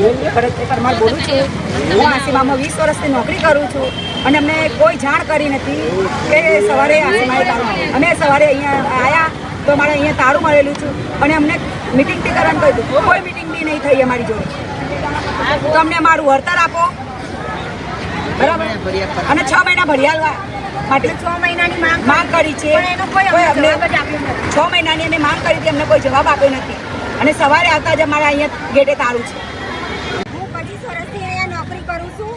ભરત પરમાર બોલું છું. હું આસીમામાં વીસ વર્ષથી નોકરી કરું છું અને અમને કોઈ જાણ કરી નથી કે સવારે આસીમાએ અમે સવારે અહીંયા આવ્યા તો મારે અહીંયા તારું મળેલું છું અને અમને મિટિંગ બી કરવાનું કહ્યું હતું. કોઈ મિટિંગ બી નહીં થઈ અમારી જોડે. તો અમને અમારું વળતર આપો. બરાબર? અને છ મહિના ભરિયાલવા માટે છ મહિનાની માંગ માંગ કરી છે. છ મહિનાની અમે માંગ કરી હતી અમને કોઈ જવાબ આપ્યો નથી. અને સવારે આવતા જ અમારા અહીંયા ગેટે તારું છે હું પચીસ વર્ષથી અહીંયા નોકરી કરું છું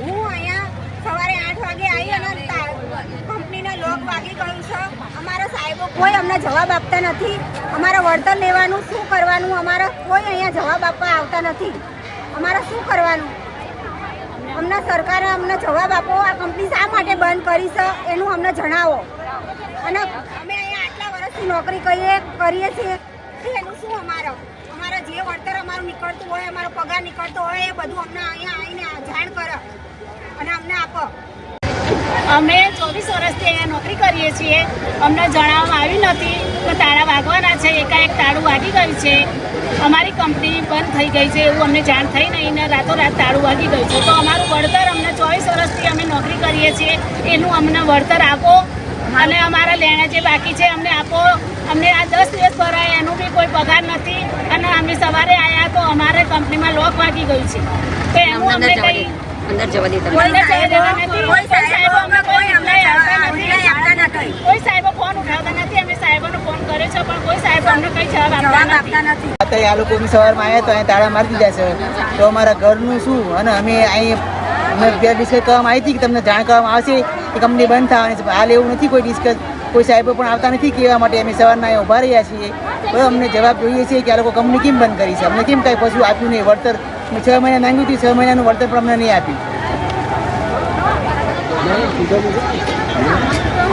હું અહીંયા સવારે આઠ વાગે આવી અને તા- કંપનીના વાગી છે. અમારા સાહેબો કોઈ અમને જવાબ આપતા નથી. અમારા વળતર લેવાનું, શું કરવાનું, અમારા કોઈ અહીંયા જવાબ આપવા આવતા નથી. અમારે શું કરવાનું? અમને સરકારે અમને જવાબ આપો, આ કંપની શા માટે બંધ કરી છે, એનું અમને જણાવો. અને અમે અહીંયા આટલા વર્ષથી નોકરી કરીએ કરીએ છીએ. એનું શું અમારો? અમારા જે વળતર અમારું નીકળતું હોય, અમારો પગાર નીકળતો હોય, એ બધું અમને અહીંયા આવીને જાણ કરો અને અમને આપો. અમે વર્ષથી અહીંયા નોકરી કરીએ છીએ. અમને જણાવવામાં આવ્યું નથી કે તાળા વાગવાના છે એકાએક તાળું વાગી ગયું છે. અમારી કંપની બંધ થઈ ગઈ છે એવું અમને જાણ થઈ નહીં ને રાતોરાત તાળું વાગી ગયું છે. તો અમારું વળતર અમને ચોવીસ વર્ષથી અમે નોકરી કરીએ છીએ એનું અમને વળતર આપો અને અમારા લેણા જે બાકી છે અમને આપો. અમને આ દસ દિવસ ભરાય એનું બી કોઈ પગાર નથી અને અમે સવારે આવ્યા તો અમારે કંપનીમાં લોક વાગી ગયું છે. તો એનું અમને કંઈ અંદર જવા દે તમે કોઈને કહી દેવા નથી. કોઈ સાહેબો અમને કોઈ reply આપતા નથી. કોઈ સાહેબો ફોન ઉઠાવતા નથી અમે સાહેબોનો ફોન કર્યો છે પણ કોઈ સાહેબ અમને કઈ જવાબ આપતા નથી નથી અત્યારે આ લોકો બી સવારમાં આવ્યા તો અહીં તાળા મારી દીધા છે તો અમારા ઘરનું શું? અને અમે અહીં અમે બે ડિસ્કસ કરવામાં આવી હતી કે તમને જાણ કરવામાં આવશે કે કંપની બંધ થવાની છે. હાલ એવું નથી કોઈ ડિસ્કસ કોઈ સાહેબો પણ આવતા નથી કહેવા માટે. અમે સવારના અહીંયા ઊભા રહ્યા છીએ. બરાબર અમને જવાબ જોઈએ છે કે આ લોકો કંપની કેમ બંધ કરી છે? અમને કેમ કાંઈ પશુ આપ્યું નહીં? વળતર છ મહિના માંગ્યું હતું. છ મહિનાનું વળતર પણ અમને નહીં આપ્યું.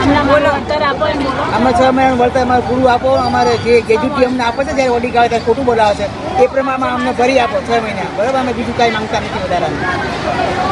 અમને એમ છ મહિનાનું વળતર અમારે પૂરું આપો અમારે જે ગ્રેજ્યુટી અમને આપે છે જ્યારે ઓડિટ આવે ત્યારે ખોટું બોલાવે છે એ પ્રમાણે અમને ભરી આપો છ મહિના. બરાબર? અમે બીજું કાંઈ માંગતા નથી વધારાનું.